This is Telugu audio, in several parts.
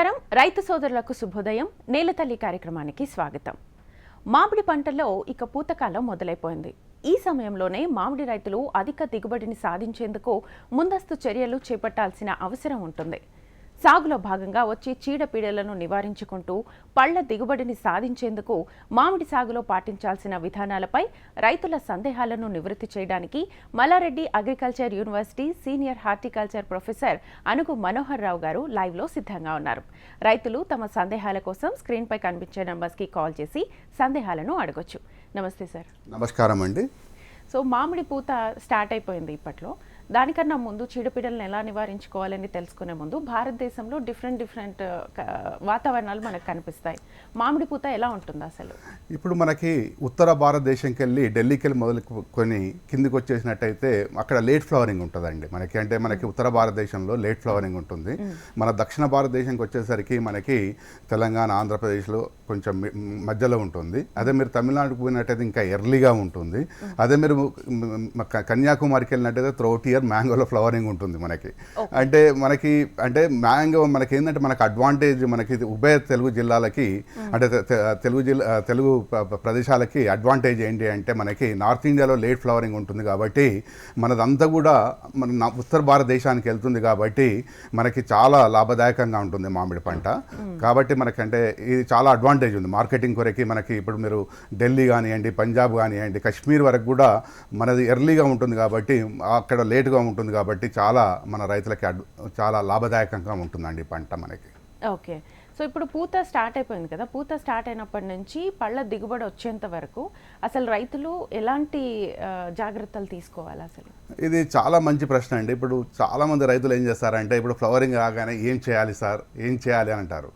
నమస్కారం. రైతు సోదరులకు శుభోదయం. నేలతల్లి కార్యక్రమానికి స్వాగతం. మామిడి పంటల్లో ఇక పూతకాలం మొదలైపోయింది. ఈ సమయంలోనే మామిడి రైతులు అధిక దిగుబడిని సాధించేందుకు ముందస్తు చర్యలు చేపట్టాల్సిన అవసరం ఉంటుంది. సాగులో భాగంగా వచ్చే చీడపీడలను నివారించుకుంటూ పళ్ళ దిగుబడిని సాధించేందుకు మామిడి సాగులో పాటించాల్సిన విధానాలపై రైతుల సందేహాలను నివృత్తి చేయడానికి Mallareddy agriculture university senior horticulture professor Anugu Manohar Rao garu లైవ్లో సిద్ధంగా ఉన్నారు. రైతులు తమ సందేహాల కోసం స్క్రీన్పై కనిపించే నంబర్స్కి కాల్ చేసి సందేహాలను అడగొచ్చు. నమస్తే సార్. నమస్కారం అండి సో మామిడి పూత స్టార్ట్ అయిపోయింది ఇప్పట్లో. దానికన్నా ముందు చీడపీడలను ఎలా నివారించుకోవాలని తెలుసుకునే ముందు భారతదేశంలో డిఫరెంట్ డిఫరెంట్ వాతావరణాలు మనకు కనిపిస్తాయి. మామిడి పూత ఎలా ఉంటుంది అసలు? ఇప్పుడు మనకి ఉత్తర భారతదేశంకి వెళ్ళి ఢిల్లీకి వెళ్ళి మొదలుకొని కిందికి వచ్చేసినట్టయితే అక్కడ లేట్ ఫ్లవరింగ్ ఉంటుందండి. మనకి అంటే మనకి ఉత్తర భారతదేశంలో లేట్ ఫ్లవరింగ్ ఉంటుంది. మన దక్షిణ భారతదేశంకి వచ్చేసరికి మనకి తెలంగాణ ఆంధ్రప్రదేశ్లో కొంచెం మధ్యలో ఉంటుంది. అదే మీరు తమిళనాడుకు పోయినట్టయితే ఇంకా ఎర్లీగా ఉంటుంది. అదే మీరు కన్యాకుమారికి వెళ్ళినట్టయితే త్రోట్ ఇయర్ మ్యాంగోలో ఫ్లవరింగ్ ఉంటుంది మనకి. అంటే మనకి అంటే మ్యాంగో మనకి ఏంటంటే మనకి అడ్వాంటేజ్ మనకి ఉభయ తెలుగు జిల్లాలకి అంటే తెలుగు జిల్లా తెలుగు ప్ర- ప్ర- ప్రదేశాలకి అడ్వాంటేజ్ ఏంటి అంటే మనకి నార్త్ ఇండియాలో లేట్ ఫ్లవరింగ్ ఉంటుంది కాబట్టి మనదంతా కూడా మన ఉత్తర భారతదేశానికి వెళ్తుంది కాబట్టి మనకి చాలా లాభదాయకంగా ఉంటుంది మామిడి పంట. కాబట్టి మనకంటే ఇది చాలా అడ్వాంటేజ్ ఉంది. మార్కెటింగ్ కొరకి మనకి ఇప్పుడు మీరు ఢిల్లీ కానివ్వండి పంజాబ్ కానివ్వండి కశ్మీర్ వరకు కూడా మనది ఎర్లీగా ఉంటుంది కాబట్టి అక్కడ లేటుగా ఉంటుంది కాబట్టి చాలా మన రైతులకి చాలా లాభదాయకంగా ఉంటుందండి పంట మనకి. ఓకే. సో ఇప్పుడు పూత స్టార్ట్ అయిపోయింది కదా పూత స్టార్ట్ అయినప్పటి నుంచి పళ్ళ దిగుబడి వచ్చేంత వరకు అసలు రైతులు ఎలాంటి జాగ్రత్తలు తీసుకోవాలి అసలు? ఇది చాలా మంచి ప్రశ్న అండి. ఇప్పుడు చాలామంది రైతులు ఏం చేస్తారంటే ఇప్పుడు ఫ్లవరింగ్ రాగానే ఏం చేయాలి సార్? ఏం చేయాలి అని అంటారు.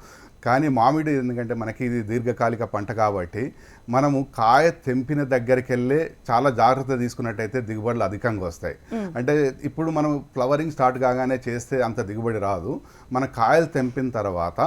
కానీ మామిడి ఎందుకంటే మనకి ఇది దీర్ఘకాలిక పంట కాబట్టి మనము కాయ తెంపిన దగ్గరికి వెళ్ళే చాలా జాగ్రత్త తీసుకున్నట్టయితే దిగుబడులు అధికంగా వస్తాయి. అంటే ఇప్పుడు మనం ఫ్లవరింగ్ స్టార్ట్ కాగానే చేస్తే అంత దిగుబడి రాదు. మన కాయలు తెంపిన తర్వాత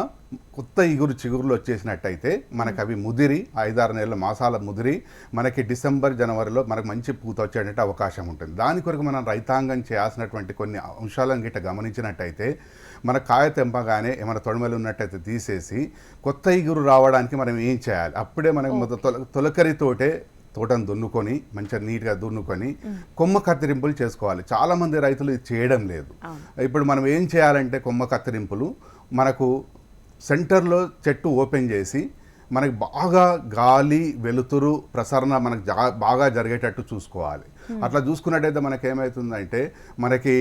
కొత్త ఇగురు చిగురులు వచ్చేసినట్టయితే మనకు అవి ముదిరి ఐదారు నెలల మాసాల ముదిరి మనకి డిసెంబర్ జనవరిలో మనకు మంచి పూత వచ్చేటట్టు అవకాశం ఉంటుంది. దాని కొరకు మనం రైతాంగం చేయాల్సినటువంటి కొన్ని అంశాలను గిట్ట గమనించినట్టయితే మన కాయ తెంపగానే ఏమైనా తొడమలు ఉన్నట్టయితే తీసేసి కొత్త ఇగురు రావడానికి మనం ఏం చేయాలి? అప్పుడే మనకి తొలకరితోటే తోటను దున్నుకొని మంచిగా నీట్గా దున్నుకొని కొమ్మ కత్తిరింపులు చేసుకోవాలి. చాలామంది రైతులు ఇది చేయడం లేదు. ఇప్పుడు మనం ఏం చేయాలంటే కొమ్మ కత్తిరింపులు మనకు సెంటర్లో చెట్టు ఓపెన్ చేసి మనకి బాగా గాలి వెలుతురు ప్రసరణ మనకు జా బాగా జరిగేటట్టు చూసుకోవాలి. అట్లా చూసుకున్నట్టయితే మనకి ఏమవుతుందంటే మనకి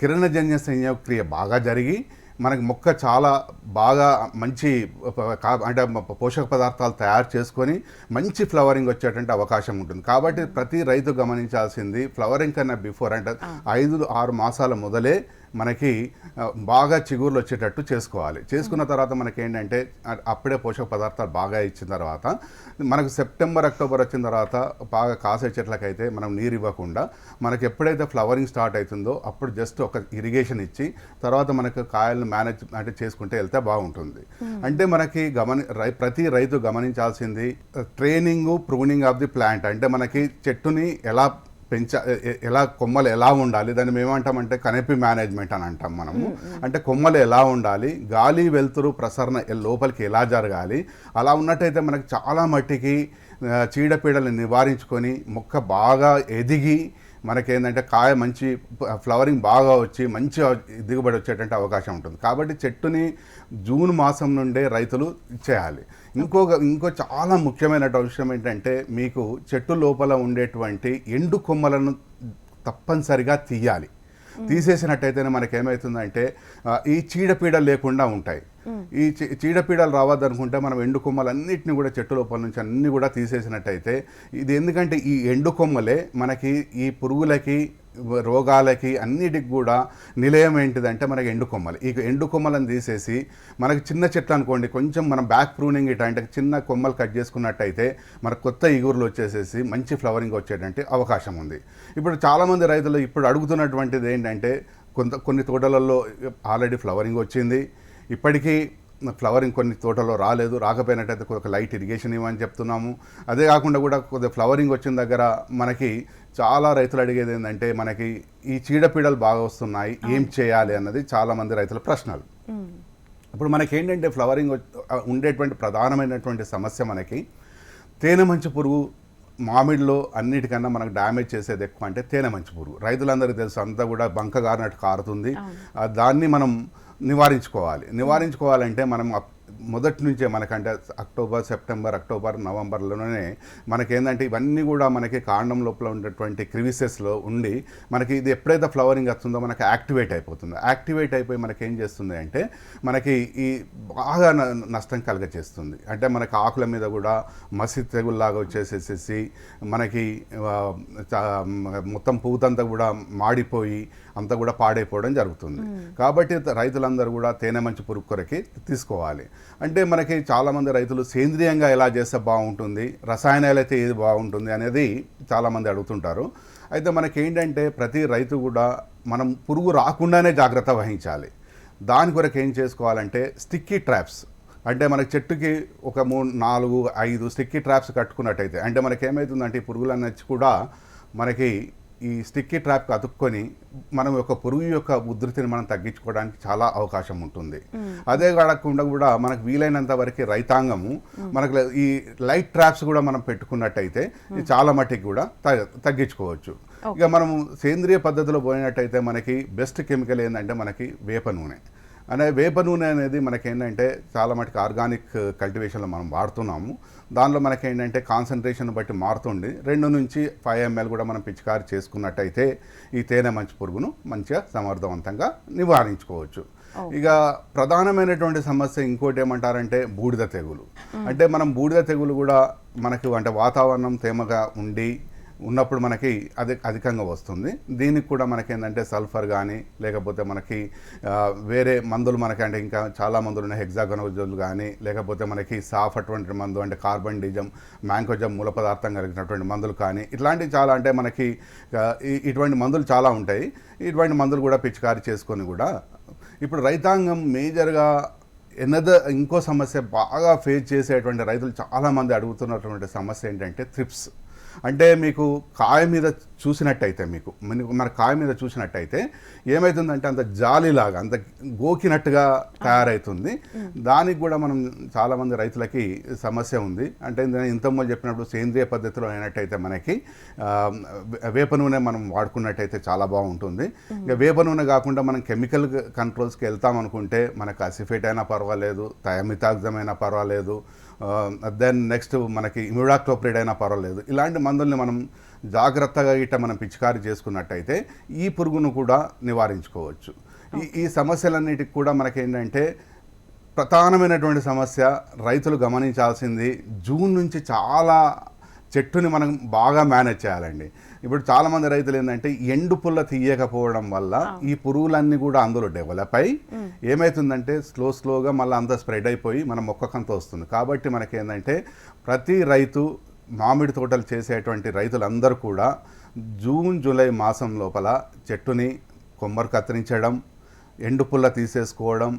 కిరణజన్య సంయోక్రియ బాగా జరిగి మనకి మొక్క చాలా బాగా మంచి అంటే పోషక పదార్థాలు తయారు చేసుకొని మంచి ఫ్లవరింగ్ వచ్చేటువంటి అవకాశం ఉంటుంది. కాబట్టి ప్రతి రైతు గమనించాల్సింది ఫ్లవరింగ్ కన్నా బిఫోర్ అంటే ఐదు ఆరు మాసాల మొదలే మనకి బాగా చిగుర్లు వచ్చేటట్టు చేసుకోవాలి. చేసుకున్న తర్వాత మనకి ఏంటంటే అప్పుడే పోషక పదార్థాలు బాగా ఇచ్చిన తర్వాత మనకు సెప్టెంబర్ అక్టోబర్ వచ్చిన తర్వాత బాగా కాసే చెట్లకైతే మనం నీరు ఇవ్వకుండా మనకి ఎప్పుడైతే ఫ్లవరింగ్ స్టార్ట్ అవుతుందో అప్పుడు జస్ట్ ఒక ఇరిగేషన్ ఇచ్చి తర్వాత మనకు కాయలను మేనేజ్ అంటే చేసుకుంటే వెళ్తే బాగుంటుంది. అంటే మనకి గమని రై- ప్రతి రైతు గమనించాల్సింది training pruning of the plant. అంటే మనకి చెట్టుని ఎలా పెంచ ఎలా కొమ్మలు ఎలా ఉండాలి? దాన్ని మేమంటామంటే కనెపి మేనేజ్మెంట్ అని అంటాం మనము. అంటే కొమ్మలు ఎలా ఉండాలి? గాలి వెలుతురు ప్రసరణ లోపలికి ఎలా జరగాలి? అలా ఉన్నట్టయితే మనకు చాలా మట్టికి చీడపీడలను నివారించుకొని మొక్క బాగా ఎదిగి మనకేంటంటే కాయ మంచి ఫ్లవరింగ్ బాగా వచ్చి మంచి దిగుబడి వచ్చేటువంటి అవకాశం ఉంటుంది. కాబట్టి చెట్టుని జూన్ మాసం నుండే రైతులు చేయాలి ఇంకొక ఇంకో చాలా ముఖ్యమైన విషయం ఏంటంటే మీకు చెట్టు లోపల ఉండేటువంటి ఎండు కొమ్మలను తప్పనిసరిగా తీయాలి. తీసేసినట్టయితేనే మనకి ఏమవుతుందంటే ఆ, ఈ చీడపీడలు లేకుండా ఉంటాయి. ఈ చీ- చీడపీడలు రావద్దనుకుంటే మనం ఎండు కొమ్మలన్నిటిని కూడా చెట్టు లోపల నుంచి అన్ని కూడా తీసేసినట్టయితే ఇది ఎందుకంటే ఈ ఎండు కొమ్మలే మనకి ఈ పురుగులకి రోగాలకి అన్నిటికి కూడా నిలయం ఏంటిదంటే మనకి ఎండు కొమ్మలు. ఈ ఎండు కొమ్మలను తీసేసి మనకి చిన్న చెట్లు అనుకోండి కొంచెం మనం బ్యాక్ ప్రూనింగ్ ఇట అంటే చిన్న కొమ్మలు కట్ చేసుకున్నట్టయితే మనకు కొత్త ఇగురులు వచ్చేసేసి మంచి ఫ్లవరింగ్ వచ్చేటువంటి అవకాశం ఉంది. ఇప్పుడు చాలామంది రైతులు ఇప్పుడు అడుగుతున్నటువంటిది ఏంటంటే కొంత కొన్ని తోటలలో ఆల్రెడీ ఫ్లవరింగ్ వచ్చింది. ఇప్పటికీ ఫ్లవరింగ్ కొన్ని తోటలో రాలేదు. రాకపోయినట్టయితే ఒక లైట్ ఇరిగేషన్ ఇవ్వని చెప్తున్నాము. అదే కాకుండా కూడా కొద్దిగా ఫ్లవరింగ్ వచ్చిన దగ్గర మనకి చాలా రైతులు అడిగేది ఏంటంటే మనకి ఈ చీడపీడలు బాగా వస్తున్నాయి ఏం చేయాలి అన్నది చాలా మంది రైతుల ప్రశ్నలు. ఇప్పుడు మనకి ఏంటంటే ఫ్లవరింగ్ ఉండేటువంటి ప్రధానమైనటువంటి సమస్య మనకి తేనె మంచు పురుగు మామిడిలో అన్నిటికన్నా మనకు డ్యామేజ్ చేసేది ఎక్కువ అంటే తేనె మంచు పురుగు. రైతులందరికీ తెలుసు అంతా కూడా బంక గారినట్టు కారుతుంది. దాన్ని మనం నివారించుకోవాలి. నివారించుకోవాలంటే మనం మొదటి నుంచే మనకంటే అక్టోబర్ సెప్టెంబర్ అక్టోబర్ నవంబర్లోనే మనకేందంటే ఇవన్నీ కూడా మనకి కాండం లోపల ఉన్నటువంటి క్రివిసెస్లో ఉండి మనకి ఇది ఎప్పుడైతే ఫ్లవరింగ్ వస్తుందో మనకి యాక్టివేట్ అయిపోతుంది. యాక్టివేట్ అయిపోయి మనకి ఏం చేస్తుంది అంటే మనకి ఈ బాగా నష్టం కలగచేస్తుంది అంటే మనకి ఆకుల మీద కూడా మసి తెగుల్లాగా వచ్చేసేసేసి మనకి మొత్తం పూతంతా కూడా మాడిపోయి అంతా కూడా పాడైపోవడం జరుగుతుంది. కాబట్టి రైతులందరూ కూడా తేనె మంచి పురుగు కొరకి తీసుకోవాలి. అంటే మనకి చాలామంది రైతులు సేంద్రియంగా ఎలా చేస్తే బాగుంటుంది రసాయనాలు అయితే ఏది బాగుంటుంది అనేది చాలామంది అడుగుతుంటారు. అయితే మనకి ఏంటంటే ప్రతి రైతు కూడా మనం పురుగు రాకుండానే జాగ్రత్త వహించాలి. దాని కొరకు ఏం చేసుకోవాలంటే స్టిక్కీ ట్రాప్స్. అంటే మనకి చెట్టుకి ఒక మూడు నాలుగు ఐదు స్టిక్కీ ట్రాప్స్ కట్టుకున్నట్టయితే అంటే మనకి ఏమవుతుందంటే ఈ పురుగులన్నీ కూడా మనకి ఈ స్టిక్కీ ట్రాప్కి అతుక్కొని మనం యొక్క పురుగు యొక్క ఉధృతిని మనం తగ్గించుకోవడానికి చాలా అవకాశం ఉంటుంది. అదే కాకుండా కూడా మనకు వీలైనంత వరకు రైతాంగము మనకు ఈ లైట్ ట్రాప్స్ కూడా మనం పెట్టుకున్నట్టయితే చాలా మట్టికి కూడా తగ్గ- తగ్గించుకోవచ్చు. ఇక మనం సేంద్రియ పద్ధతిలో పోయినట్టయితే మనకి బెస్ట్ కెమికల్ ఏంటంటే మనకి వేప నూనె. అనే వేప నూనె అనేది మనకేంటంటే చాలా మటుకు ఆర్గానిక్ కల్టివేషన్లో మనం వాడుతున్నాము. దానిలో మనకేంటంటే కాన్సన్ట్రేషన్ బట్టి మారుతుంది. రెండు నుంచి ఫైవ్ ఎంఎల్ కూడా మనం పిచికారి చేసుకున్నట్టయితే ఈ తేనె మంచి పురుగును మంచిగా సమర్థవంతంగా నివారించుకోవచ్చు. ఇక ప్రధానమైనటువంటి సమస్య ఇంకోటి ఏమంటారంటే బూడిద తెగులు. అంటే మనం బూడిద తెగులు కూడా మనకు అంటే వాతావరణం తేమగా ఉండి ఉన్నప్పుడు మనకి అది అధికంగా వస్తుంది. దీనికి కూడా మనకి ఏంటంటే సల్ఫర్ కానీ లేకపోతే మనకి వేరే మందులు మనకి అంటే ఇంకా చాలా మందులు ఉన్నాయి. హెగ్జాగనోజోల్ కానీ లేకపోతే మనకి సాఫ్ అటువంటి మందు అంటే కార్బన్ డిజం మ్యాంకోజమ్ మూల పదార్థం కలిగినటువంటి మందులు కానీ ఇట్లాంటివి చాలా అంటే మనకి ఇటువంటి మందులు చాలా ఉంటాయి. ఇటువంటి మందులు కూడా పిచికారి చేసుకొని కూడా ఇప్పుడు రైతాంగం మేజర్గా ఎన్నద ఇంకో సమస్య బాగా ఫేస్ చేసేటువంటి రైతులు చాలామంది అడుగుతున్నటువంటి సమస్య ఏంటంటే థ్రిప్స్ అంటే మీకు కాయ మీద చూసినట్టయితే మీకు మన- కాయ మీద చూసినట్టయితే ఏమవుతుందంటే అంత జాలిలాగా అంత గోకినట్టుగా తయారవుతుంది దానికి కూడా మనం చాలామంది రైతులకి సమస్య ఉంది. అంటే నేను ఇంతకుముందు చెప్పినప్పుడు సేంద్రియ పద్ధతిలో అయినట్టయితే మనకి వేప నూనె మనం వాడుకున్నట్టయితే చాలా బాగుంటుంది. ఇక వేప నూనె కాకుండా మనం కెమికల్ కంట్రోల్స్కి వెళ్తాం అనుకుంటే మనకు అసిఫేట్ అయినా పర్వాలేదు థయామితాగ్జమ్ అయినా పర్వాలేదు దెన్ నెక్స్ట్ మనకి ఇమ్యూడాక్లోప్రిడ్ అయినా పర్వాలేదు. ఇలాంటి మందుల్ని మనం జాగ్రత్తగా ఇట్ట మనం పిచికారి చేసుకున్నట్టయితే ఈ పురుగును కూడా నివారించుకోవచ్చు. ఈ ఈ సమస్యలన్నిటికి కూడా మనకేంటంటే ప్రధానమైనటువంటి సమస్య రైతులు గమనించాల్సింది జూన్ నుంచి చాలా చెట్టుని మనం బాగా మేనేజ్ చేయాలండి. ఇప్పుడు చాలామంది రైతులు ఏంటంటే ఎండు పుల్ల తీయకపోవడం వల్ల ఈ పురుగులన్నీ కూడా అందులో డెవలప్ అయి ఏమవుతుందంటే స్లో స్లోగా మళ్ళీ అంతా స్ప్రెడ్ అయిపోయి మన మొక్కకంత వస్తుంది. కాబట్టి మనకేంటంటే ప్రతి రైతు మామిడి తోటలు చేసేటువంటి రైతులందరూ కూడా జూన్ జూలై మాసం లోపల చెట్టుని కొమ్మరు కత్తిరించడం ఎండు పుల్ల తీసేసుకోవడం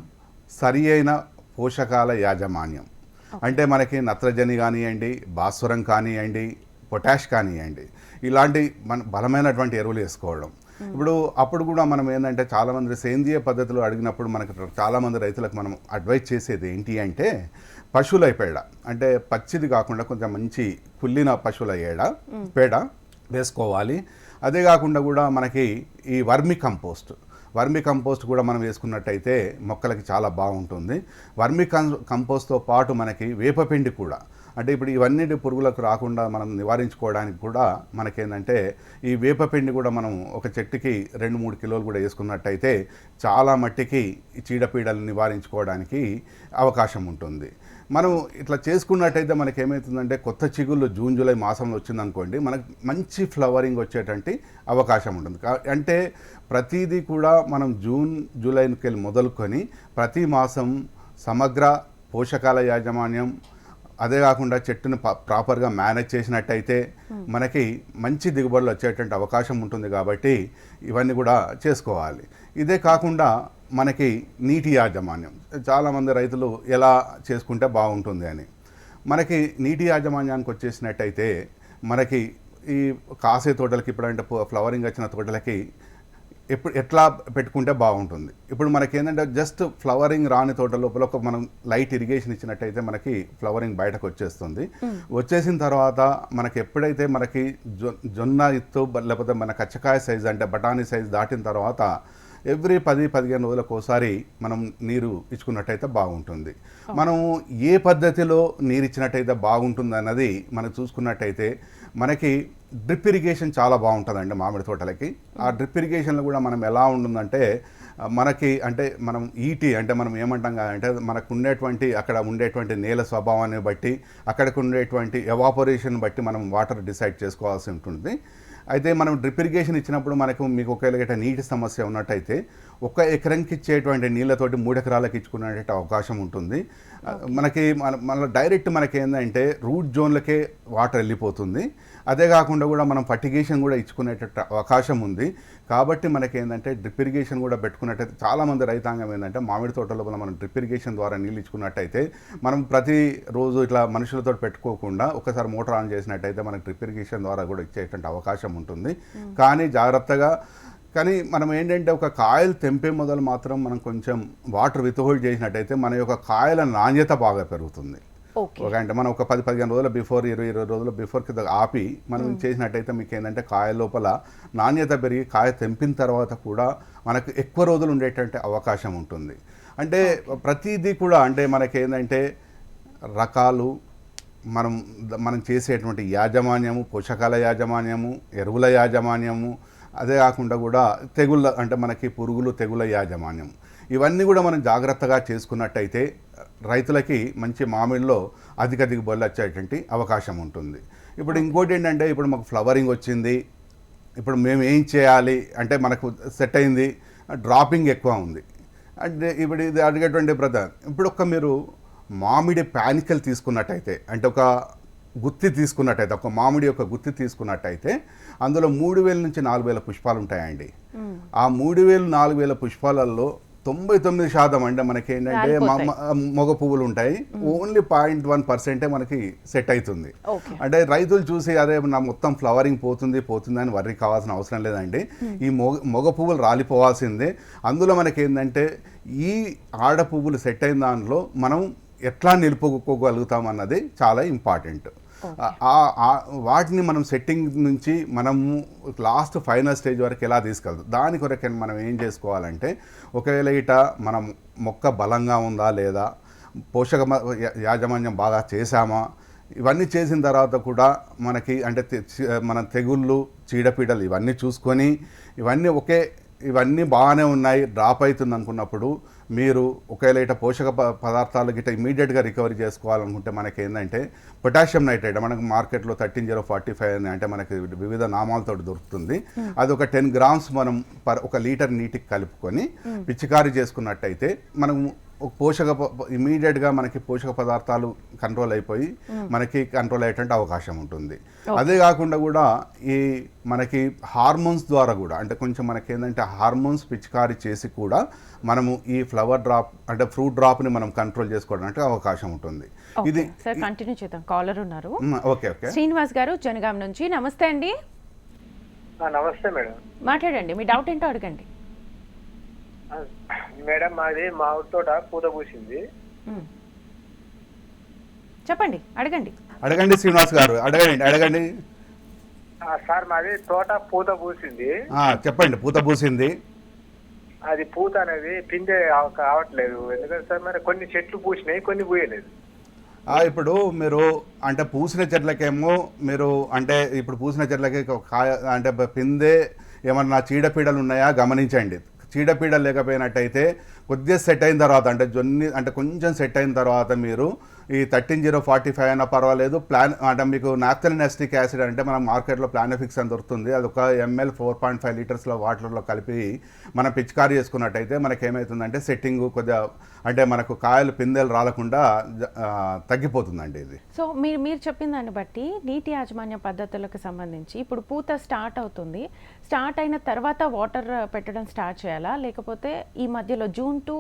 సరి అయిన పోషకాల యాజమాన్యం. అంటే మనకి నత్రజని కానివ్వండి భాస్వరం కానివ్వండి పొటాష్ కానివ్వండి ఇలాంటి మన బలమైనటువంటి ఎరువులు వేసుకోవడం. ఇప్పుడు అప్పుడు కూడా మనం ఏంటంటే చాలామంది సేంద్రియ పద్ధతిలో అడిగినప్పుడు మనకు చాలామంది రైతులకు మనం అడ్వైజ్ చేసేది ఏంటి అంటే పశువుల పేడ. అంటే పచ్చిది కాకుండా కొంచెం మంచి కుళ్ళిన పశువుల ఏడ పేడ వేసుకోవాలి. అదే కాకుండా కూడా మనకి ఈ వర్మి కంపోస్ట్. వర్మి కంపోస్ట్ కూడా మనం వేసుకున్నట్టయితే మొక్కలకి చాలా బాగుంటుంది. వర్మి కం కంపోస్ట్తో పాటు మనకి వేపపిండి కూడా. అంటే ఇప్పుడు ఇవన్నీ పురుగులకు రాకుండా మనం నివారించుకోవడానికి కూడా మనకేంటంటే ఈ వేపపిండి కూడా మనం ఒక చెట్టుకి రెండు మూడు కిలోలు కూడా వేసుకున్నట్టయితే చాలా మట్టికి చీడపీడలు నివారించుకోవడానికి అవకాశం ఉంటుంది. మనం ఇట్లా చేసుకున్నట్టయితే మనకి ఏమవుతుందంటే కొత్త చిగుళ్ళు జూన్ జూలై మాసంలో వచ్చిందనుకోండి మనకు మంచి ఫ్లవరింగ్ వచ్చేటువంటి అవకాశం ఉంటుంది. అంటే ప్రతిదీ కూడా మనం జూన్ జూలైకి వెళ్ళి మొదలుకొని ప్రతి మాసం సమగ్ర పోషకాల యాజమాన్యం అదే కాకుండా చెట్టును ప్రాపర్గా మేనేజ్ చేసినట్టయితే మనకి మంచి దిగుబడులు వచ్చేటువంటి అవకాశం ఉంటుంది కాబట్టి ఇవన్నీ కూడా చేసుకోవాలి. ఇదే కాకుండా మనకి నీటి యాజమాన్యం. చాలామంది రైతులు ఎలా చేసుకుంటే బాగుంటుంది అని. మనకి నీటి యాజమాన్యానికి వచ్చేసినట్టయితే మనకి ఈ కాసే తోటలకి ఇప్పుడంటే ఫ్లవరింగ్ వచ్చిన తోటలకి ఎప్పుడు ఎట్లా పెట్టుకుంటే బాగుంటుంది. ఇప్పుడు మనకి ఏంటంటే జస్ట్ ఫ్లవరింగ్ రాని తోట లోపల ఒక మనం లైట్ ఇరిగేషన్ ఇచ్చినట్టయితే మనకి ఫ్లవరింగ్ బయటకు వచ్చేస్తుంది. వచ్చేసిన తర్వాత మనకి ఎప్పుడైతే మనకి జొ- జొన్న ఇత్తు లేకపోతే మన కచ్చకాయ సైజ్ అంటే బఠానీ సైజ్ దాటిన తర్వాత ఎవ్రీ పది పదిహేను రోజులకు ఒకసారి మనం నీరు ఇచ్చుకున్నట్టయితే బాగుంటుంది. మనం ఏ పద్ధతిలో నీరు ఇచ్చినట్టయితే బాగుంటుంది అన్నది మనం చూసుకున్నట్టయితే మనకి డ్రిప్ ఇరిగేషన్ చాలా బాగుంటుందండి మామిడి తోటలకి. ఆ డ్రిప్ ఇరిగేషన్లో కూడా మనం ఎలా ఉంటుందంటే మనకి అంటే మనం ఈటీ అంటే మనం ఏమంటాం అంటే మనకు ఉండేటువంటి అక్కడ ఉండేటువంటి నేల స్వభావాన్ని బట్టి అక్కడికి ఉండేటువంటి ఎవాపరేషన్ బట్టి మనం వాటర్ డిసైడ్ చేసుకోవాల్సి ఉంటుంది. అయితే మనం డ్రిప్ ఇరిగేషన్ ఇచ్చినప్పుడు మనకు మీకు ఒకవేళ గిట్ట నీటి సమస్య ఉన్నట్టయితే ఒక ఎకరంకి ఇచ్చేటువంటి నీళ్ళతోటి మూడు ఎకరాలకు ఇచ్చుకునేట అవకాశం ఉంటుంది. మనకి మన మన డైరెక్ట్ మనకి ఏంటంటే రూట్ జోన్లకే వాటర్ వెళ్ళిపోతుంది. అదే కాకుండా కూడా మనం ఫర్టిగేషన్ కూడా ఇచ్చుకునేట అవకాశం ఉంది. కాబట్టి మనకి ఏంటంటే డ్రిప్ ఇరిగేషన్ కూడా పెట్టుకున్నట్టయితే చాలామంది రైతాంగం ఏంటంటే మామిడి తోటల మనం డ్రిప్ ఇరిగేషన్ ద్వారా నీళ్ళు ఇచ్చుకున్నట్టయితే మనం ప్రతి రోజు ఇట్లా మనుషులతో పెట్టుకోకుండా ఒకసారి మోటార్ ఆన్ చేసినట్టయితే మనకి డ్రిప్ ఇరిగేషన్ ద్వారా కూడా ఇచ్చేటువంటి అవకాశం ఉంటుంది. కానీ జాగ్రత్తగా కానీ మనం ఏంటంటే ఒక కాయలు తెంపే మొదలు మాత్రం మనం కొంచెం వాటర్ విత్హోల్డ్ చేసినట్టయితే మన యొక్క కాయల నాణ్యత బాగా పెరుగుతుంది. ఒక అంటే మనం ఒక పది పదిహేను రోజుల బిఫోర్ ఇరవై ఇరవై రోజుల బిఫోర్ కింద ఆపి మనం చేసినట్టయితే మీకు ఏంటంటే కాయ లోపల నాణ్యత పెరిగి కాయ తెంపిన తర్వాత కూడా మనకు ఎక్కువ రోజులు ఉండేటువంటి అవకాశం ఉంటుంది. అంటే ప్రతిదీ కూడా అంటే మనకి ఏంటంటే రకాలు మనం మనం చేసేటువంటి యాజమాన్యము పోషకాల యాజమాన్యము ఎరువుల యాజమాన్యము అదే కాకుండా కూడా తెగుళ్ళ అంటే మనకి పురుగులు తెగుల యాజమాన్యం. ఇవన్నీ కూడా మనం జాగ్రత్తగా చేసుకున్నట్టయితే రైతులకి మంచి మామిడిలో అధిక దిగుబడులు వచ్చేటువంటి అవకాశం ఉంటుంది. ఇప్పుడు ఇంకోటి ఏంటంటే ఇప్పుడు మాకు ఫ్లవరింగ్ వచ్చింది ఇప్పుడు మేము ఏం చేయాలి అంటే మనకు సెట్ అయింది డ్రాపింగ్ ఎక్కువ ఉంది. అంటే ఇప్పుడు ఇది అడిగేటువంటి బ్రదర్ ఇప్పుడు ఒక మీరు మామిడి ప్యానికల్ తీసుకున్నట్టయితే అంటే ఒక గుత్తి తీసుకున్నట్టయితే ఒక మామిడి యొక్క గుత్తి తీసుకున్నట్టయితే అందులో మూడు వేల నుంచి నాలుగు వేల పుష్పాలు ఉంటాయండి. ఆ మూడు వేలు నాలుగు వేల పుష్పాలలో తొంభై తొమ్మిది శాతం అంటే మనకి ఏంటంటే మగ పువ్వులు ఉంటాయి. ఓన్లీ పాయింట్ వన్ పర్సెంటే మనకి సెట్ అవుతుంది అంటే రైతులు చూసి అదే నా మొత్తం ఫ్లవరింగ్ పోతుంది పోతుంది అని వర్రీ కావాల్సిన అవసరం లేదండి. ఈ మొగ మొగ పువ్వులు రాలిపోవాల్సిందే. అందులో మనకి ఏంటంటే ఈ ఆడ పువ్వులు సెట్ అయిన దానిలో మనం ఎట్లా నిలుపుకోగలుగుతాం అన్నది చాలా ఇంపార్టెంట్ వాటిని మనం సెట్టింగ్ నుంచి మనము లాస్ట్ ఫైనల్ స్టేజ్ వరకు ఎలా తీసుకెళ్తాం దాని కొరకు మనం ఏం చేసుకోవాలంటే ఒకవేళ ఇట మనం మొక్క బలంగా ఉందా లేదా పోషక యాజమాన్యం బాగా చేశామా ఇవన్నీ చేసిన తర్వాత కూడా మనకి అంటే మన తెగుళ్ళు చీడపీడలు ఇవన్నీ చూసుకొని ఇవన్నీ ఒకే ఇవన్నీ బాగానే ఉన్నాయి డ్రాప్ అవుతుంది అనుకున్నప్పుడు మీరు ఒకవేళ ఇట పోషక పదార్థాలు గిట్ట ఇమీడియట్గా రికవరీ చేసుకోవాలనుకుంటే మనకి ఏంటంటే పొటాషియం నైట్రేట్ మనకు మార్కెట్లో థర్టీన్ జీరో ఫార్టీ ఫైవ్ అని అంటే మనకి వివిధ నామాలతో దొరుకుతుంది. అది ఒక టెన్ గ్రామ్స్ మనం పర్ ఒక లీటర్ నీటికి కలుపుకొని పిచికారీ చేసుకున్నట్టయితే మనం పోషక ఇమీడియట్గా మనకి పోషక పదార్థాలు కంట్రోల్ అయిపోయి మనకి కంట్రోల్ అయ్యేటువంటి అవకాశం ఉంటుంది. అదే కాకుండా కూడా ఈ మనకి హార్మోన్స్ ద్వారా కూడా అంటే కొంచెం మనకి ఏంటంటే హార్మోన్స్ పిచికారీ చేసి కూడా మనము ఈ ఫ్లవర్ డ్రాప్ అంటే ఫ్రూట్ డ్రాప్ని మనం కంట్రోల్ చేసుకోవడానికి అవకాశం ఉంటుంది. ఇది సార్ కంటిన్యూ చేద్దాం. కాలర్ ఉన్నారు. Okay okay. శ్రీనివాస్ గారు జనగాం నుంచి నమస్తే అండి. నమస్తే మేడం. మాట్లాడండి. మీ డౌట్ ఏంటో అడగండి. మేడం మాది మా తోట పూత పూసింది. చెప్పండి అడగండి. అడగండి శ్రీనివాస్ గారు అడగండి అడగండి. ఆ, సార్ మాది తోట పూత పూసింది. ఆ, చెప్పండి పూత పూసింది. అది పూత అనేది పిందె కావట్లేదు ఎందుకంటే సార్ మరి కొన్ని చెట్లు పూసినాయి కొన్ని పూయలేదు. ఆ, ఇప్పుడు మీరు అంటే పూసిన చెట్లకేమో మీరు అంటే ఇప్పుడు పూసిన చెట్లకి ఒక కాయ అంటే పిందే ఏమన్నా చీడపీడలు ఉన్నాయా? గమనించండి. చీడపీడ లేకపోయినట్టయితే కొద్దిగా సెట్ అయిన తర్వాత అంటే జొన్ని అంటే కొంచెం సెట్ అయిన తర్వాత మీరు ఈ థర్టీన్ జీరో ఫార్టీ ఫైవ్ అయినా పర్వాలేదు. ప్లాన్ అంటే మీకు నాప్థలిన్ ఎస్టిక్ యాసిడ్ అంటే మనం మార్కెట్లో ప్లానఫిక్స్ అని దొరుకుతుంది. అది ఒక ఎంఎల్ ఫోర్ పాయింట్ ఫైవ్ లీటర్స్లో వాటర్లో కలిపి మనం పిచికారీ చేసుకున్నట్టయితే మనకి ఏమవుతుందంటే సెట్టింగ్ కొద్దిగా అంటే మనకు కాయలు పిందెలు రాలకుండా తగ్గిపోతుందండి ఇది. సో మీరు మీరు చెప్పిన దాన్ని బట్టి నీటి యాజమాన్య పద్ధతులకు సంబంధించి ఇప్పుడు పూత స్టార్ట్ అవుతుంది. స్టార్ట్ అయిన తర్వాత వాటర్ పెట్టడం స్టార్ట్ చేయాలా? లేకపోతే ఈ మధ్యలో జూన్ టు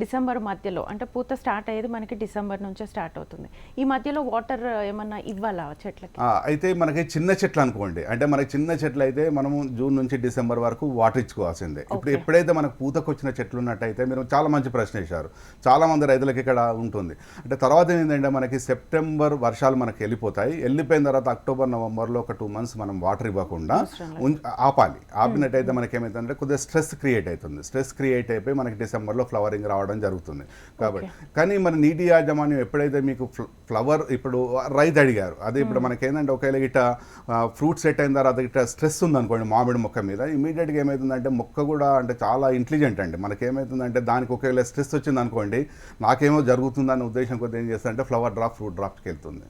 డిసెంబర్ మధ్యలో అంటే పూత స్టార్ట్ అయ్యేది మనకి డిసెంబర్ నుంచే స్టార్ట్ అవుతుంది. ఈ మధ్యలో వాటర్ ఏమన్నా ఇవ్వాలా చెట్లకి? అయితే మనకి చిన్న చెట్లు అనుకోండి. అంటే మనకి చిన్న చెట్లు అయితే మనము జూన్ నుంచి డిసెంబర్ వరకు వాటర్ ఇచ్చుకోవాల్సిందే. ఇప్పుడు. ఎప్పుడైతే మనకు పూతకు వచ్చిన చెట్లు ఉన్నట్టయితే మీరు చాలా మంచి ప్రశ్న వేశారు. చాలా మంది రైతులకి ఇక్కడ ఉంటుంది. అంటే తర్వాత ఏంటంటే మనకి సెప్టెంబర్ వర్షాలు మనకి వెళ్ళిపోతాయి. వెళ్ళిపోయిన తర్వాత అక్టోబర్ నవంబర్లో ఒక టూ మంత్స్ మనం వాటర్ ఇవ్వకుండా ఆపాలి. ఆపినట్టయితే మనకి ఏమైతుందంటే కొద్దిగా స్ట్రెస్ క్రియేట్ అవుతుంది. స్ట్రెస్ క్రియేట్ అయిపోయి మనకి డిసెంబర్లో ఫ్లవరింగ్ రావడం జరుగుతుంది. కాబట్టి కానీ మన నీటి యాజమాన్యం ఎప్పుడైతే మీకు ఫ్ల- ఫ్లవర్ ఇప్పుడు రైతు అడిగారు. అదే ఇప్పుడు మనకి ఏంటంటే ఒకవేళ గిట్ట ఫ్రూట్ సెట్ అయిన తర్వాత గిట్ట స్ట్రెస్ ఉందనుకోండి మామిడి మొక్క మీద ఇమీడియట్గా ఏమవుతుందంటే మొక్క కూడా అంటే చాలా ఇంటెలిజెంట్ అండి. మనకి ఏమవుతుందంటే దానికి ఒకవేళ స్ట్రెస్ వచ్చింది అనుకోండి నాకేమో జరుగుతుందన్న ఉద్దేశం కొద్దిగా ఏం చేస్తారంటే ఫ్లవర్ డ్రాప్ ఫ్రూట్ డ్రాప్కి వెళ్తుంది.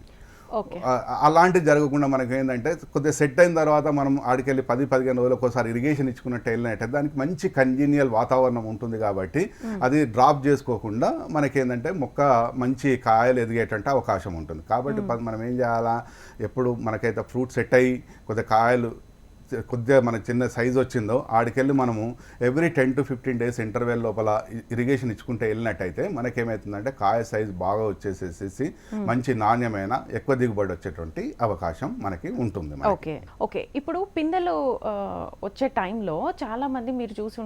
అలాంటివి జరగకుండా మనకి ఏంటంటే కొద్దిగా సెట్ అయిన తర్వాత మనం ఆడికెళ్ళి పది పదిహేను రోజులకు ఒకసారి ఇరిగేషన్ ఇచ్చుకున్నట్టు వెళ్ళినట్టే దానికి మంచి కన్జీనియల్ వాతావరణం ఉంటుంది కాబట్టి అది డ్రాప్ చేసుకోకుండా మనకి ఏంటంటే మొక్క మంచి కాయలు ఎదిగేటంటే అవకాశం ఉంటుంది. కాబట్టి మనం ఏం చేయాలా? ఎప్పుడు మనకైతే ఫ్రూట్ సెట్ అయ్యి కొద్దిగా కాయలు కొద్దిగా మన చిన్న సైజ్ వచ్చిందో ఆడికెళ్ళి మనము every ten to fifteen days interval లోపల ఇరిగేషన్ ఇచ్చుకుంటే వెళ్ళినట్టయితే మనకేమవుతుందంటే కాయ సైజ్ బాగా వచ్చేసేసి మంచి నాణ్యమైన ఎక్కువ దిగుబడి వచ్చేటువంటి అవకాశం మనకి ఉంటుంది. Okay okay. ఇప్పుడు పిందెలు వచ్చే టైంలో చాలా మంది మీరు చూసి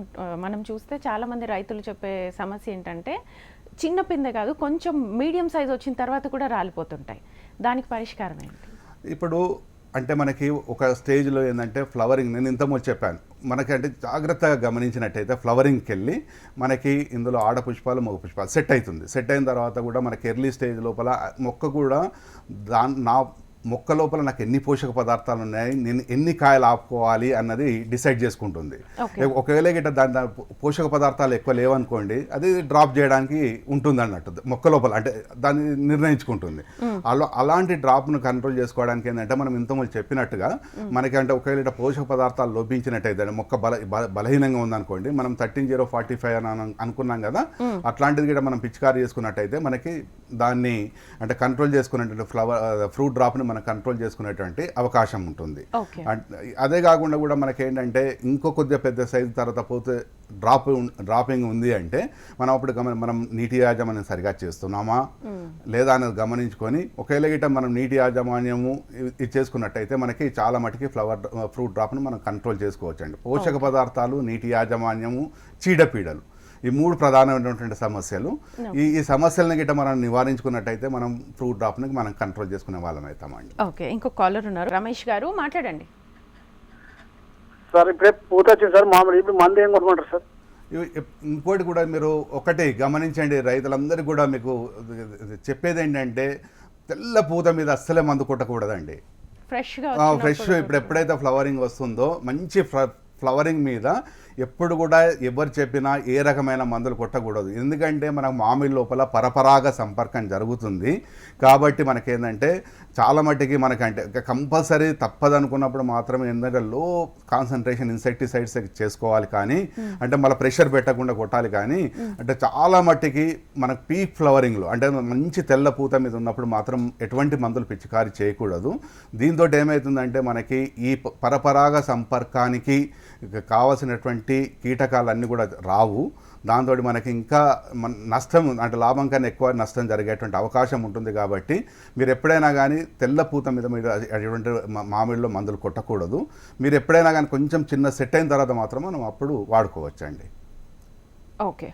మనం చూస్తే చాలా మంది రైతులు చెప్పే సమస్య ఏంటంటే చిన్న పిందె కాదు కొంచెం మీడియం సైజ్ వచ్చిన తర్వాత కూడా రాలిపోతుంటాయి. దానికి పరిష్కారం ఏంటి? ఇప్పుడు అంటే మనకి ఒక స్టేజ్లో ఏంటంటే ఫ్లవరింగ్ నేను ఇంతకుముందు చెప్పాను. మనకి అంటే జాగ్రత్తగా గమనించినట్టయితే ఫ్లవరింగ్కి వెళ్ళి మనకి ఇందులో ఆడ పుష్పాలు మగ పుష్పాలు సెట్ అవుతుంది. సెట్ అయిన తర్వాత కూడా మనకి ఎర్లీ స్టేజ్ లోపల మొక్క కూడా దాని నా మొక్క లోపల నాకు ఎన్ని పోషక పదార్థాలు ఉన్నాయి నేను ఎన్ని కాయలు ఆపుకోవాలి అన్నది డిసైడ్ చేసుకుంటుంది. ఒకవేళ గిట్ట దాని దాని పోషక పదార్థాలు ఎక్కువ లేవనుకోండి అది డ్రాప్ చేయడానికి ఉంటుంది అన్నట్టు. మొక్క లోపల అంటే దాన్ని నిర్ణయించుకుంటుంది. అలా అలాంటి డ్రాప్ను కంట్రోల్ చేసుకోవడానికి ఏంటంటే మనం ఇంతకుముందు చెప్పినట్టుగా మనకి అంటే ఒకవేళ పోషక పదార్థాలు లోపించినట్టయితే మొక్క బల బల- బలహీనంగా ఉందనుకోండి మనం థర్టీన్ జీరో ఫార్టీ ఫైవ్ అని అను- అనుకున్నాం కదా అట్లాంటిది కూడా మనం పిచికారీ చేసుకున్నట్టయితే మనకి దాన్ని అంటే కంట్రోల్ చేసుకునేటువంటి ఫ్లవర్ ఫ్రూట్ డ్రాప్ని మనం కంట్రోల్ చేసుకునేటువంటి అవకాశం ఉంటుంది. అదే కాకుండా కూడా మనకి ఏంటంటే ఇంకో కొద్దిగా పెద్ద సైజు తర్వాత పోతే డ్రాప్ డ్రాపింగ్ ఉంది అంటే మనం అప్పుడు గమని మనం నీటి యాజమాన్యం సరిగా చేస్తున్నామా? లేదా అనేది గమనించుకొని ఒకవేళ గిట్ట మనం నీటి యాజమాన్యము ఇది చేసుకున్నట్టయితే మనకి చాలా మటుకి ఫ్లవర్ ఫ్రూట్ డ్రాప్ని మనం కంట్రోల్ చేసుకోవచ్చు అండి పోషక పదార్థాలు నీటి యాజమాన్యము చీడపీడలు. ఈ మూడు ప్రధానమైనటువంటి సమస్యలు. ఈ ఈ సమస్యలను గిట్ట మనం నివారించుకున్నట్టయితే మనం ఫ్రూట్ డ్రాప్ని మనం కంట్రోల్ చేసుకునే వాళ్ళం అవుతామండి ఓకే ఇంకో కాలర్ ఉన్నారు. రమేష్ గారు మాట్లాడండి. సార్ ఇప్పుడే పూత వచ్చింది సార్ మామూలు ఇప్పుడు మంది ఏం సార్? ఇంకోటి కూడా మీరు ఒకటి గమనించండి రైతులందరికీ కూడా మీకు చెప్పేది ఏంటంటే తెల్ల పూత మీద అస్సలే మందు కొట్టకూడదండి. ఫ్రెష్ ఇప్పుడు ఎప్పుడైతే ఫ్లవరింగ్ వస్తుందో మంచి ఫ్ల- ఫ్లవరింగ్ మీద ఎప్పుడు కూడా ఎవరు చెప్పినా ఏ రకమైన మందులు కొట్టకూడదు. ఎందుకంటే మనకు మామిడి లోపల పరపరాగ సంపర్కం జరుగుతుంది. కాబట్టి మనకేంటంటే చాలా మట్టికి మనకంటే కంపల్సరీ తప్పదనుకున్నప్పుడు మాత్రమే ఏంటంటే లో కాన్సన్ట్రేషన్ ఇన్సెక్టిసైడ్స్ చేసుకోవాలి కానీ అంటే మళ్ళీ ప్రెషర్ పెట్టకుండా కొట్టాలి కానీ అంటే చాలా మట్టికి మనకు పీక్ ఫ్లవరింగ్లో అంటే మంచి తెల్ల పూత మీద ఉన్నప్పుడు మాత్రం ఎటువంటి మందులు పిచికారి చేయకూడదు. దీంతో ఏమవుతుందంటే మనకి ఈ పరపరాగ సంపర్కానికి ఇక కావలసినటువంటి కీటకాలన్నీ కూడా రావు. దాంతో మనకి ఇంకా మన నష్టం అంటే లాభం కన్నా ఎక్కువ నష్టం జరిగేటువంటి అవకాశం ఉంటుంది కాబట్టి మీరు ఎప్పుడైనా కానీ తెల్ల పూత మీద మీరు అటువంటి మామిడిలో మందులు కొట్టకూడదు. మీరు ఎప్పుడైనా కానీ కొంచెం చిన్న సెట్ అయిన తర్వాత మాత్రం మనం అప్పుడు వాడుకోవచ్చండి. ఓకే.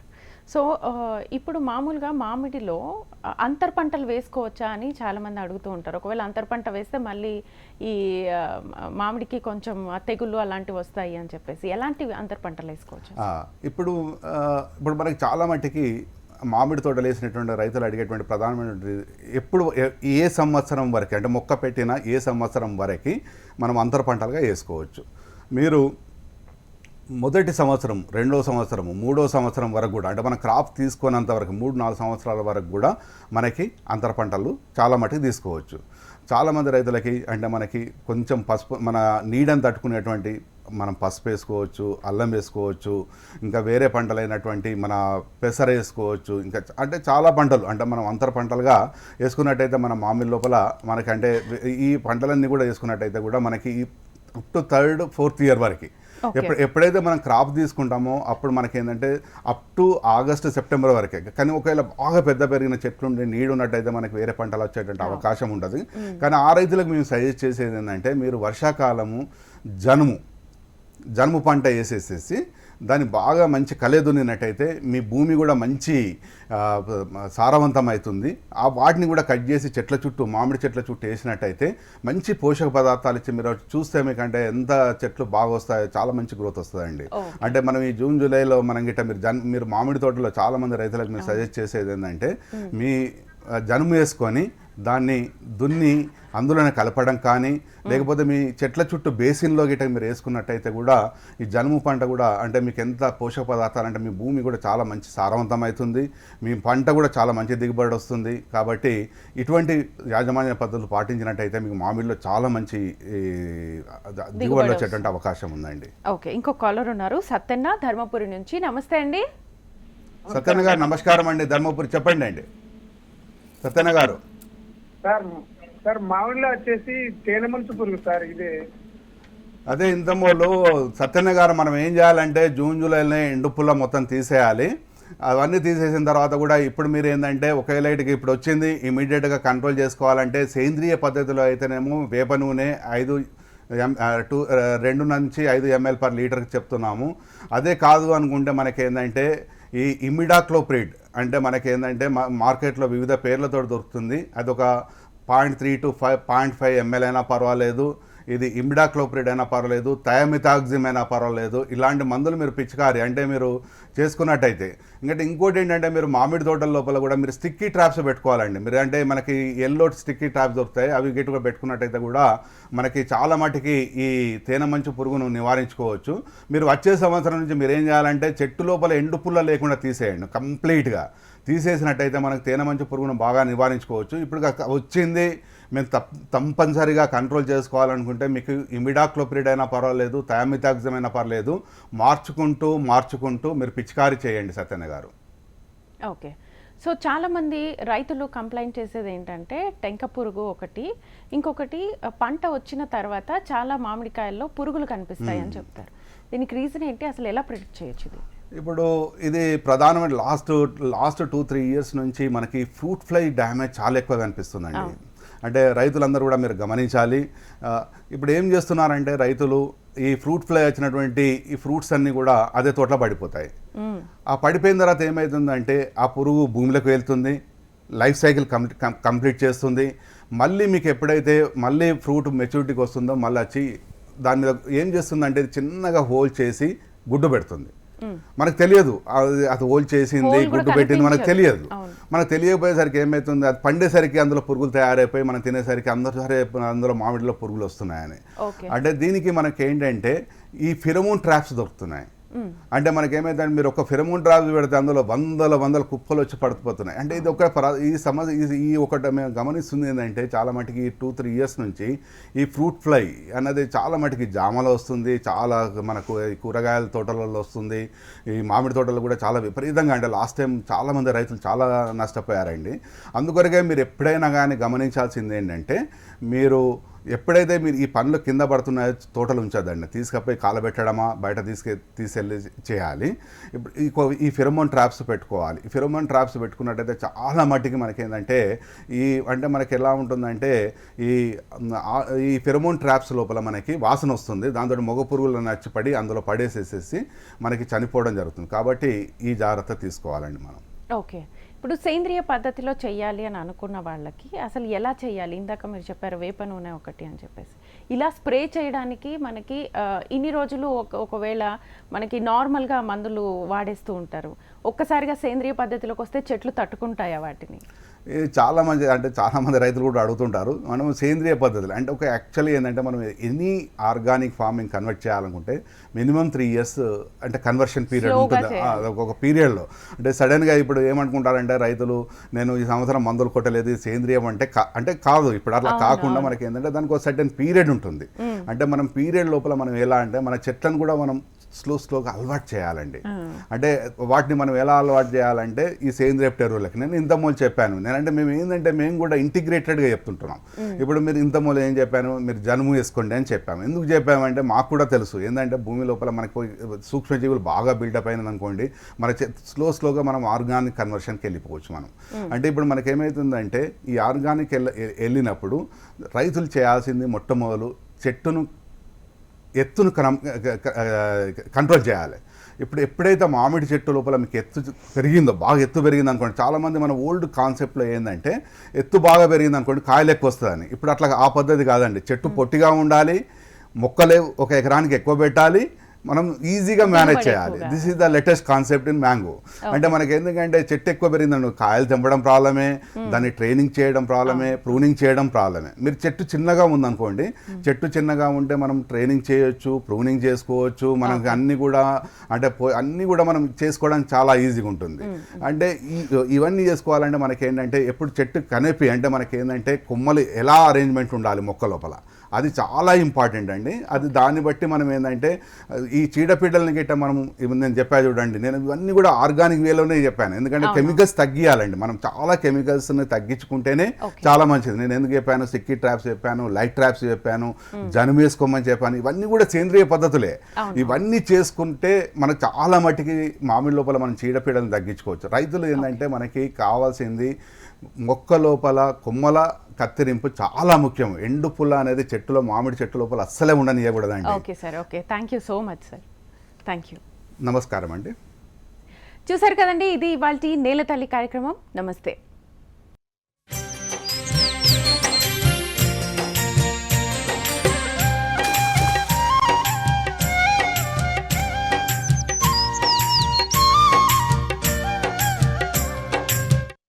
సో ఇప్పుడు మామూలుగా మామిడిలో అంతర్ పంటలు వేసుకోవచ్చా అని చాలామంది అడుగుతూ ఉంటారు. ఒకవేళ అంతర్ పంట వేస్తే మళ్ళీ ఈ మామిడికి కొంచెం తెగుళ్ళు అలాంటివి వస్తాయి అని చెప్పేసి ఎలాంటివి అంతర్ పంటలు వేసుకోవచ్చు? ఇప్పుడు ఇప్పుడు మనకి చాలా మట్టికి మామిడి తోటలు వేసినటువంటి రైతులు అడిగేటువంటి ప్రధానమైనటువంటి ఎప్పుడు ఏ- సంవత్సరం వరకు అంటే మొక్క పెట్టిన ఏ సంవత్సరం వరకు మనం అంతర పంటలుగా వేసుకోవచ్చు. మీరు మొదటి సంవత్సరం రెండో సంవత్సరం మూడో సంవత్సరం వరకు కూడా అంటే మన క్రాప్ తీసుకున్నంత వరకు మూడు నాలుగు సంవత్సరాల వరకు కూడా మనకి అంతర పంటలు చాలా మటుకు తీసుకోవచ్చు. చాలామంది రైతులకి అంటే మనకి కొంచెం పసుపు మన నీడని తట్టుకునేటువంటి మనం పసుపు వేసుకోవచ్చు అల్లం వేసుకోవచ్చు ఇంకా వేరే పంటలైనటువంటి మన పెసర వేసుకోవచ్చు ఇంకా అంటే చాలా పంటలు అంటే మనం అంతర పంటలుగా వేసుకున్నట్టయితే మన మామిడి లోపల మనకంటే ఈ పంటలన్నీ కూడా వేసుకున్నట్టయితే కూడా మనకి ఈ up to third fourth year వరకు ఎప్పుడు ఎప్పుడైతే మనం క్రాప్ తీసుకుంటామో అప్పుడు మనకి ఏంటంటే అప్ టు ఆగస్ట్ సెప్టెంబర్ వరకే. కానీ ఒకవేళ బాగా పెద్ద పెరిగిన చెట్లు ఉండి నీడు ఉన్నట్టయితే మనకి వేరే పంటలు వచ్చేటువంటి అవకాశం ఉండదు. కానీ ఆ రైతులకు మేము సజెస్ట్ చేసేది ఏంటంటే మీరు వర్షాకాలము జనుము జనుము పంట వేసేసేసి దాన్ని బాగా మంచి కలే దున్నినట్టయితే మీ భూమి కూడా మంచి ఆ, సారవంతం అవుతుంది ఆ వాటిని కూడా కట్ చేసి చెట్ల చుట్టూ మామిడి చెట్ల చుట్టూ వేసినట్టయితే మంచి పోషక పదార్థాలు ఇచ్చి మీరు చూస్తే మీకంటే ఎంత చెట్లు బాగా వస్తాయో చాలా మంచి గ్రోత్ వస్తుందండి. అంటే మనం ఈ జూన్ జూలైలో మనం గిట్ట మీరు జన్ మీరు మామిడి తోటలో చాలా మంది రైతులకు మీరు సజెస్ట్ చేసేది ఏంటంటే మీ జనుము వేసుకొని దాన్ని దున్ని అందులోనే కలపడం కానీ లేకపోతే మీ చెట్ల చుట్టూ బేసిన్లో గిట్ట మీరు వేసుకున్నట్టయితే కూడా ఈ జనుము పంట కూడా అంటే మీకు ఎంత పోషక పదార్థాలు అంటే మీ భూమి కూడా చాలా మంచి సారవంతం అవుతుంది మీ పంట కూడా చాలా మంచి దిగుబడి వస్తుంది. కాబట్టి ఇటువంటి యాజమాన్య పద్ధతులు పాటించినట్టయితే మీకు మామిడిలో చాలా మంచి దిగుబడి వచ్చేటువంటి అవకాశం ఉందండి. ఓకే ఇంకో కాలర్ ఉన్నారు సత్యన్న ధర్మపురి నుంచి. నమస్తే అండి. సత్యన్న గారు నమస్కారం అండి. ధర్మపురి చెప్పండి అండి. సత్యన్న గారు. సార్ సార్ మామిడిలో వచ్చేసి తేనె మనసు పురుగు సార్ ఇదే. అదే ఇంతమూలు సత్యన్న గారు మనం ఏం చేయాలంటే జూన్ జూలైలోనే ఎండు పుల్ల మొత్తం తీసేయాలి. అవన్నీ తీసేసిన తర్వాత కూడా ఇప్పుడు మీరు ఏంటంటే ఒకే లైట్కి ఇప్పుడు వచ్చింది ఇమీడియట్గా కంట్రోల్ చేసుకోవాలంటే సేంద్రియ పద్ధతిలో అయితేనేమో వేప నూనె ఐదు ఎం టూ రెండు నుంచి ఐదు ఎంఎల్ పర్ లీటర్కి చెప్తున్నాము. అదే కాదు అనుకుంటే మనకి ఏంటంటే ఈ ఇమిడాక్లోప్రిడ్ అంటే మనకి ఏంటంటే మా మార్కెట్లో వివిధ పేర్లతో దొరుకుతుంది. అదొక point three to five point five ML అయినా పర్వాలేదు. ఇది ఇమిడాక్లోప్రిడ్ అయినా పర్వాలేదు థయామిథాక్సిమ్ అయినా పర్వాలేదు. ఇలాంటి మందులు మీరు పిచికారి అంటే మీరు చేసుకున్నట్టయితే. ఇంకంటే ఇంకోటి ఏంటంటే మీరు మామిడి తోటల లోపల కూడా మీరు స్టిక్కీ ట్రాప్స్ పెట్టుకోవాలండి. మీరు అంటే మనకి ఎల్లో స్టిక్కీ ట్రాప్స్ దొరుకుతాయి అవి గట్టిగా పెట్టుకున్నట్టయితే కూడా మనకి చాలా మటుకి ఈ తేనె మంచు పురుగును నివారించుకోవచ్చు. మీరు వచ్చే సంవత్సరం నుంచి మీరు ఏం చేయాలంటే చెట్టు లోపల ఎండు పుల్ల లేకుండా తీసేయండి కంప్లీట్గా. తీసేసినట్టయితే మనకు తేనె మంచు పురుగును బాగా నివారించుకోవచ్చు. ఇప్పుడు వచ్చింది మేము తప్ తప్పనిసరిగా కంట్రోల్ చేసుకోవాలనుకుంటే మీకు ఇమిడాక్లోప్రిడ్ అయినా పర్వాలేదు థయామితాక్సిమ్ అయినా పర్లేదు. మార్చుకుంటూ మార్చుకుంటూ మీరు పిచికారీ చేయండి సత్యన్న గారు. ఓకే. సో చాలా మంది రైతులు కంప్లైంట్ చేసేది ఏంటంటే టెంక పురుగు ఒకటి. ఇంకొకటి పంట వచ్చిన తర్వాత చాలా మామిడికాయల్లో పురుగులు కనిపిస్తాయి అని చెప్తారు. దీనికి రీజన్ ఏంటి? అసలు ఎలా ప్రిడిక్ట్ చేయొచ్చు ఇది? ఇప్పుడు ఇది ప్రధానమైన last last two three years నుంచి మనకి ఫ్రూట్ ఫ్లై డ్యామేజ్ చాలా ఎక్కువ కనిపిస్తుందండి. అంటే రైతులందరూ కూడా మీరు గమనించాలి. ఇప్పుడు ఏం చేస్తున్నారంటే రైతులు ఈ ఫ్రూట్ ఫ్లై వచ్చినటువంటి ఈ ఫ్రూట్స్ అన్నీ కూడా అదే తోటలో పడిపోతాయి. ఆ పడిపోయిన తర్వాత ఏమవుతుందంటే ఆ పురుగు భూమిలోకి వెళ్తుంది లైఫ్ సైకిల్ కంప్లీట్ కంప్లీట్ చేస్తుంది. మళ్ళీ మీకు ఎప్పుడైతే మళ్ళీ ఫ్రూట్ మెచ్యూరిటీకి వస్తుందో మళ్ళీ వచ్చి దాని మీద ఏం చేస్తుందంటే చిన్నగా హోల్ చేసి గుడ్డు పెడుతుంది. మనకు తెలియదు. అది అది హోల్ చేసింది గుడ్డు పెట్టింది మనకు. తెలియదు. మనకు తెలియకపోయేసరికి ఏమవుతుంది అది పండేసరికి అందులో పురుగులు తయారైపోయి మనం తినేసరికి అందరూ సరే అందులో మామిడిలో పురుగులు వస్తున్నాయని. అంటే దీనికి మనకి ఏంటంటే ఈ ఫిరమోన్ ట్రాప్స్ దొరుకుతున్నాయి. అంటే మనకేమైందంటే మీరు ఒక ఫిరమోన్ రాజు పెడితే అందులో వందల వందల కుప్పలు వచ్చి పడిపోతున్నాయి. అంటే ఇది ఒక ఈ సమస్య ఈ- ఒకటి మేము గమనిస్తుంది ఏంటంటే చాలా మటుకి టూ త్రీ ఇయర్స్ నుంచి ఈ ఫ్రూట్ ఫ్లై అన్నది చాలా మటుకి జామలో వస్తుంది చాలా మనకు కూరగాయల తోటలలో వస్తుంది ఈ మామిడి తోటలు కూడా చాలా విపరీతంగా అంటే లాస్ట్ టైం చాలా మంది రైతులు చాలా నష్టపోయారండి. అందుకొరకే మీరు ఎప్పుడైనా కానీ గమనించాల్సింది ఏంటంటే మీరు ఎప్పుడైతే మీరు ఈ పండ్లు కింద పడుతున్నాయో తోటలు ఉంచదండి తీసుకపోయి కాలబెట్టడమా బయట తీసుకె తీసుకెళ్ళి చేయాలి. ఇప్పుడు ఈ ఈ ఫిరమోన్ ట్రాప్స్ పెట్టుకోవాలి. ఈ ఫిరమోన్ ట్రాప్స్ పెట్టుకున్నట్టయితే చాలా మట్టికి మనకేంటంటే ఈ అంటే మనకి ఎలా ఉంటుందంటే ఈ ఈ ఫిరమోన్ ట్రాప్స్ లోపల మనకి వాసన వస్తుంది. దాంతో మగ పురుగులు నచ్చిపడి అందులో పడేసేసేసి మనకి చనిపోవడం జరుగుతుంది. కాబట్టి ఈ జాగ్రత్త తీసుకోవాలండి మనం. ఓకే. ఇప్పుడు సేంద్రియ పద్ధతిలో చేయాలి అని అనుకున్న వాళ్ళకి అసలు ఎలా చేయాలి ఇందాక మీరు చెప్పారు వేప నూనె ఒకటి అని చెప్పేసి. ఇలా స్ప్రే చేయడానికి మనకి ఇన్ని రోజులు ఒక ఒకవేళ మనకి నార్మల్గా మందులు వాడేస్తూ ఉంటారు. ఒక్కసారిగా సేంద్రియ పద్ధతిలోకి వస్తే చెట్లు తట్టుకుంటాయా వాటిని? ఇది చాలా మంది అంటే చాలా మంది రైతులు కూడా అడుగుతుంటారు మనం సేంద్రియ పద్ధతులు అంటే ఒక యాక్చువల్లీ ఏంటంటే మనం ఎనీ ఆర్గానిక్ ఫార్మింగ్ కన్వర్ట్ చేయాలనుకుంటే మినిమం త్రీ ఇయర్స్ అంటే కన్వర్షన్ పీరియడ్ ఉంటుంది. ఒక పీరియడ్లో అంటే సడన్గా ఇప్పుడు ఏమనుకుంటారంటే రైతులు నేను ఈ సంవత్సరం మందులు కొట్టలేదు సేంద్రియం అంటే కా- అంటే కాదు ఇప్పుడు అట్లా కాకుండా. మనకి ఏంటంటే దానికి ఒక సర్టెన్ పీరియడ్ ఉంటుంది అంటే మనం పీరియడ్ లోపల మనం ఎలా అంటే మన చెట్లను కూడా మనం స్లో స్లోగా అలవాటు చేయాలండి. అంటే వాటిని మనం ఎలా అలవాటు చేయాలంటే ఈ సేంద్రియ ఎరువులకి నేను ఇంతమూలు చెప్పాను. నేనంటే మేము ఏంటంటే మేము కూడా ఇంటిగ్రేటెడ్గా చెప్తుంటున్నాం. ఇప్పుడు మీరు ఇంతమూలు ఏం చెప్పాను? మీరు జనుము వేసుకోండి అని చెప్పాము. ఎందుకు చెప్పామంటే మాకు కూడా తెలుసు. ఏంటంటే భూమి లోపల మనకు సూక్ష్మజీవులు బాగా బిల్డప్ అయినది అనుకోండి మన స్లో స్లోగా మనం ఆర్గానిక్ కన్వర్షన్కి వెళ్ళిపోవచ్చు మనం. అంటే ఇప్పుడు మనకి ఏమవుతుందంటే ఈ ఆర్గానిక్ వెళ్ళ వెళ్ళినప్పుడు రైతులు చేయాల్సింది మొట్టమొదలు చెట్టును ఎత్తును కంట్రోల్ చేయాలి. ఇప్పుడు ఎప్పుడైతే మామిడి చెట్టు లోపల మీకు ఎత్తు పెరిగిందో బాగా ఎత్తు పెరిగింది అనుకోండి చాలామంది మన ఓల్డ్ కాన్సెప్ట్లో ఏంటంటే ఎత్తు బాగా పెరిగింది అనుకోండి కాయలు ఎక్కువ వస్తుందని. ఇప్పుడు అట్లా ఆ పద్ధతి కాదండి. చెట్టు పొట్టిగా ఉండాలి మొక్కలే ఒక ఎకరానికి ఎక్కువ పెట్టాలి మనం ఈజీగా మేనేజ్ చేయాలి. This is the latest concept in mango అంటే మనకి ఎందుకంటే చెట్టు ఎక్కువ పెరిగిందండి. కాయలు తెంపడం ప్రాబ్లమే దాన్ని ట్రైనింగ్ చేయడం ప్రాబ్లమే ప్రూనింగ్ చేయడం ప్రాబ్లమే. మీరు చెట్టు చిన్నగా ఉందనుకోండి చెట్టు చిన్నగా ఉంటే మనం ట్రైనింగ్ చేయొచ్చు ప్రూనింగ్ చేసుకోవచ్చు. మనకి అన్ని కూడా అంటే అన్ని కూడా మనం చేసుకోవడానికి చాలా ఈజీగా ఉంటుంది. అంటే ఈ- ఇవన్నీ చేసుకోవాలంటే మనకి ఏంటంటే ఎప్పుడు చెట్టు కనిపి అంటే మనకి ఏంటంటే కొమ్మలు ఎలా అరేంజ్మెంట్ ఉండాలి మొక్క లోపల. అది చాలా ఇంపార్టెంట్ అండి. అది దాన్ని బట్టి మనం ఏంటంటే ఈ చీడపీడల్ని గిట్ట మనం నేను చెప్పా చూడండి. నేను ఇవన్నీ కూడా ఆర్గానిక్ వేలోనే చెప్పాను. ఎందుకంటే కెమికల్స్ తగ్గియాలండి. మనం చాలా కెమికల్స్ని తగ్గించుకుంటేనే. చాలా మంచిది. నేను ఎందుకు చెప్పాను? సిక్కి ట్రాప్స్ చెప్పాను లైట్ ట్రాప్స్ చెప్పాను జనుము వేసుకోమని చెప్పాను. ఇవన్నీ కూడా సేంద్రియ పద్ధతులే. ఇవన్నీ చేసుకుంటే మనకు చాలా మట్టికి మామిడి లోపల మనం చీడపీడలను తగ్గించుకోవచ్చు. రైతులు ఏంటంటే మనకి కావాల్సింది మొక్క లోపల కొమ్మల కత్తిరింపు చాలా ముఖ్యం. ఎండు పుల్ల అనేది చెట్టులో మామిడి చెట్టు లోపల అస్సలే ఉండనియకూడదండి. Okay sir okay. Thank you so much sir. Thank you. నమస్కారం అండి. చూసారు కదండి ఇది ఇవాళ నేల తల్లి కార్యక్రమం. నమస్తే.